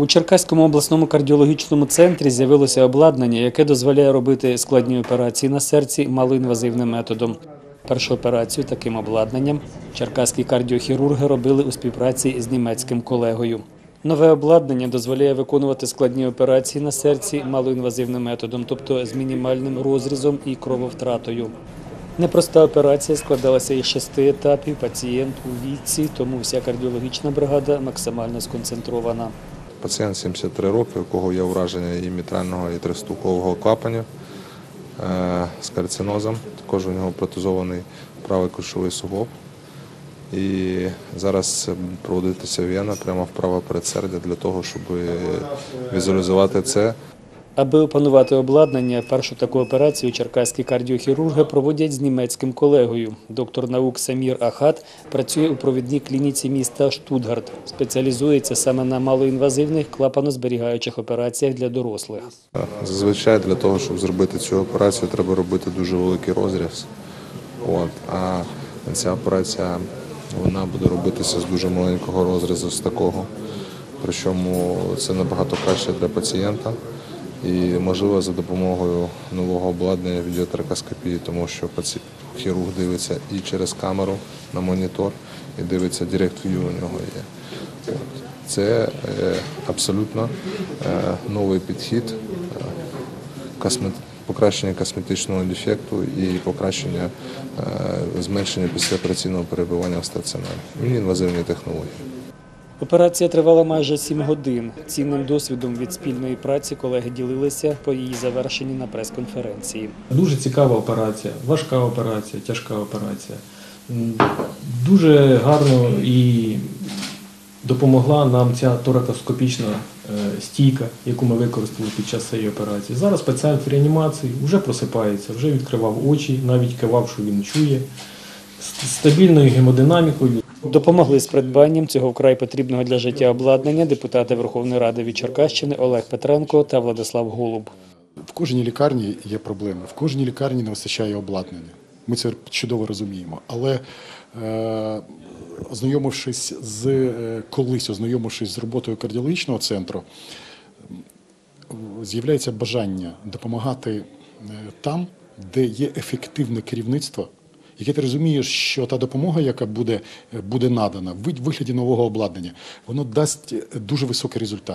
У Черкаському обласному кардіологічному центрі з'явилося обладнання, яке дозволяє робити складні операції на серці малоінвазивним методом. Першу операцію таким обладнанням черкаські кардіохірурги робили у співпраці з німецьким колегою. Нове обладнання дозволяє виконувати складні операції на серці малоінвазивним методом, тобто з мінімальним розрізом і крововтратою. Непроста операція складалася із шести етапів. Пацієнт у віці, тому вся кардіологічна бригада максимально сконцентрована. Пацієнт 73 роки, у кого є ураження і мітрального, і тристукового клапанів е, з карцинозом. Також у нього протезований правий кульшовий суглоб. І зараз проводитися в'яна прямо в праве передсердя для того, щоб візуалізувати це. Аби опанувати обладнання, першу таку операцію черкаські кардіохірурги проводять з німецьким колегою. Доктор наук Самір Ахат працює у провідній клініці міста Штутгарт. Спеціалізується саме на малоінвазивних клапанозберігаючих операціях для дорослих. Зазвичай для того, щоб зробити цю операцію, треба робити дуже великий розріз. От. А ця операція вона буде робитися з дуже маленького розрізу, з такого. Причому це набагато краще для пацієнта і можливо за допомогою нового обладнання відеотракоскопії, тому що хірург дивиться і через камеру на монітор, і дивиться Direct View у нього є. Це е, абсолютно е, новий підхід е, покращення косметичного дефекту і покращення зменшення післяопераційного перебування в стаціонарі. І інвазивні технології. Операція тривала майже сім годин. Цінним досвідом від спільної праці колеги ділилися по її завершенні на прес-конференції. Дуже цікава операція, важка операція, тяжка операція. Дуже гарно і допомогла нам ця торакоскопічна е, стійка, яку ми використали під час цієї операції. Зараз пацієнт в реанімації вже просипається, вже відкривав очі, навіть кивав, що він чує, стабільною гемодинамікою. Допомогли з придбанням цього вкрай потрібного для життя обладнання депутати Верховної Ради від Черкащини Олег Петренко та Владислав Голуб. В кожній лікарні є проблеми, в кожній лікарні не вистачає обладнання. Ми це чудово розуміємо. Але е, ознайомившись з е, колись, ознайомившись з роботою кардіологічного центру, з'являється бажання допомагати е, там, де є ефективне керівництво, яке ти розумієш, що та допомога, яка буде, буде надана в вигляді нового обладнання, воно дасть дуже високий результат.